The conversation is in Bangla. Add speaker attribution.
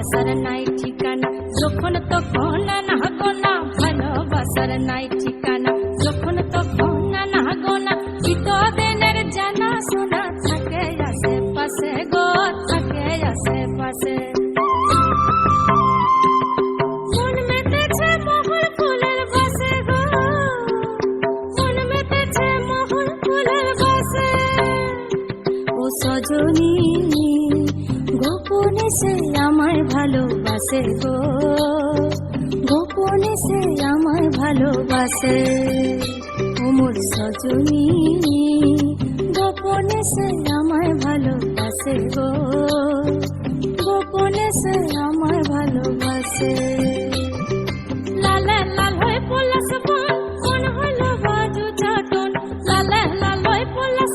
Speaker 1: ভালোবাসার নাই ঠিকানা। যখন তখন না গোনা ভালোবাসার নাই ঠিকানা। যখন তখন না জানা শোনা থাকে গো, থাকে মন সে আমায় ভালোবাসে গো। গোপনে সে আমায় ভালোবাসে। ওমর সজনী, গোপনে সে আমায় ভালোবাসে গো। গোপনে সে আমায় ভালোবাসে। লালে লাল হয়ে পলাশ বন মন হলো বাজু চাটন লালে লাল হয়ে পলাশ